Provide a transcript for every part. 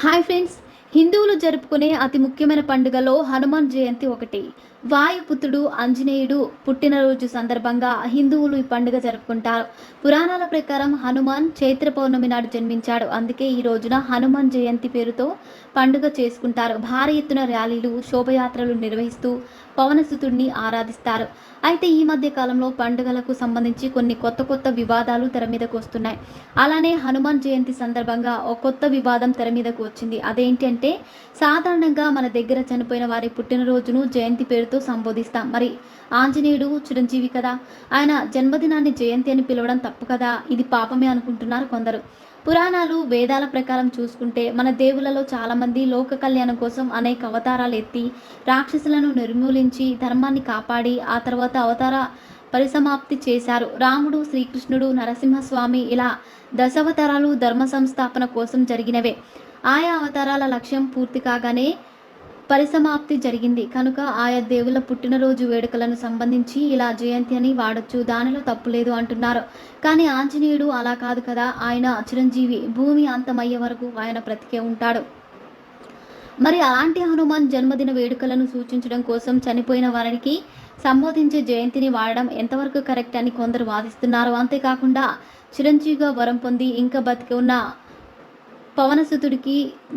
Hi friends హిందువులు జరుపుకునే అతి ముఖ్యమైన పండుగలో హనుమాన్ జయంతి ఒకటి. వాయుపుత్రుడు ఆంజనేయుడు పుట్టినరోజు సందర్భంగా హిందువులు ఈ పండుగ జరుపుకుంటారు. పురాణాల ప్రకారం హనుమాన్ చైత్ర పౌర్ణమి నాడు జన్మించాడు. అందుకే ఈ రోజున హనుమాన్ జయంతి పేరుతో పండుగ చేసుకుంటారు. భారీ ఎత్తున ర్యాలీలు శోభయాత్రలు నిర్వహిస్తూ పవనసుతుడిని ఆరాధిస్తారు. అయితే ఈ మధ్య కాలంలో పండుగలకు సంబంధించి కొన్ని కొత్త కొత్త వివాదాలు తెర మీదకు వస్తున్నాయి. అలానే హనుమాన్ జయంతి సందర్భంగా ఒక కొత్త వివాదం తెర మీదకు వచ్చింది. అదేంటంటే సాధారణంగా మన దగ్గర చనిపోయిన వారి పుట్టినరోజును జయంతి పేరుతో సంబోధిస్తాం. మరి ఆంజనేయుడు చిరంజీవి కదా? ఆయన జన్మదినాన్ని జయంతి అని పిలవడం తప్పు కదా? ఇది పాపమే అనుకుంటున్నారు కొందరు. పురాణాలు వేదాల ప్రకారం చూసుకుంటే మన దేవులలో చాలామంది లోక కళ్యాణం కోసం అనేక అవతారాలు ఎత్తి రాక్షసులను నిర్మూలించి ధర్మాన్ని కాపాడి ఆ తర్వాత అవతార పరిసమాప్తి చేశారు. రాముడు శ్రీకృష్ణుడు నరసింహస్వామి ఇలా దశావతారాలు ధర్మ సంస్థాపన కోసం జరిగినవే. ఆయా అవతారాల లక్ష్యం పూర్తి కాగానే పరిసమాప్తి జరిగింది. కనుక ఆయా దేవుల పుట్టినరోజు వేడుకలను సంబంధించి ఇలా జయంతి అని వాడొచ్చు దానిలో తప్పు లేదు అంటున్నారు. కానీ ఆంజనేయుడు అలా కాదు కదా ఆయన చిరంజీవి. భూమి అంతమయ్యే వరకు ఆయన బ్రతికే ఉంటాడు. మరి అలాంటి హనుమాన్ జన్మదిన వేడుకలను సూచించడం కోసం చనిపోయిన వారికి సంబోధించే జయంతిని వాడడం ఎంతవరకు కరెక్ట్ అని కొందరు వాదిస్తున్నారు. అంతేకాకుండా చిరంజీవిగా వరం పొంది ఇంకా బతికి ఉన్న పవనసుతుడికి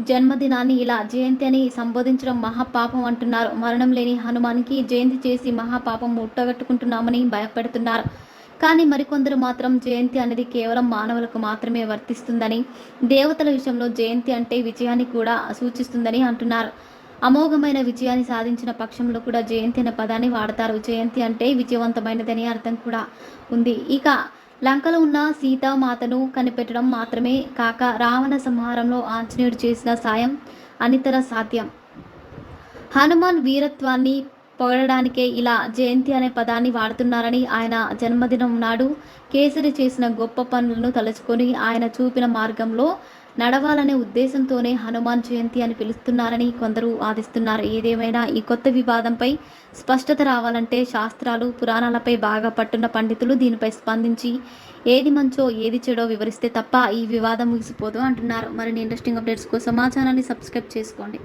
జన్మదినాన్ని ఇలా జయంతి అని సంబోధించడం మహాపాపం అంటున్నారు. మరణం లేని హనుమాన్కి జయంతి చేసి మహాపాపం ముట్టగట్టుకుంటున్నామని భయపెడుతున్నారు. కానీ మరికొందరు మాత్రం జయంతి అనేది కేవలం మానవులకు మాత్రమే వర్తిస్తుందని దేవతల విషయంలో జయంతి అంటే విజయాన్ని కూడా సూచిస్తుందని అంటున్నారు. అమోఘమైన విజయాన్ని సాధించిన పక్షంలో కూడా జయంతి అనే పదాన్ని వాడతారు. జయంతి అంటే విజయవంతమైనదని అర్థం కూడా ఉంది. ఇక లంకలో ఉన్న సీతామాతను కనిపెట్టడం మాత్రమే కాక రావణ సంహారంలో ఆంజనేయుడు చేసిన సాయం అనితర సాధ్యం. హనుమాన్ వీరత్వాన్ని పొగడడానికే ఇలా జయంతి అనే పదాన్ని వాడుతున్నారని ఆయన జన్మదినం నాడు కేసరి చేసిన గొప్ప పనులను తలుచుకొని ఆయన చూపిన మార్గంలో నడవాలనే ఉద్దేశంతోనే హనుమాన్ జయంతి అని పిలుస్తున్నారని కొందరు వాదిస్తున్నారు. ఏదేమైనా ఈ కొత్త వివాదంపై స్పష్టత రావాలంటే శాస్త్రాలు పురాణాలపై బాగా పట్టున్న పండితులు దీనిపై స్పందించి ఏది మంచో ఏది చెడో వివరిస్తే తప్ప ఈ వివాదం ముగిసిపోదు అంటున్నారు. మరిన్ని ఇంట్రెస్టింగ్ అప్డేట్స్ కోసం మా ఛానల్ని సబ్స్క్రైబ్ చేసుకోండి.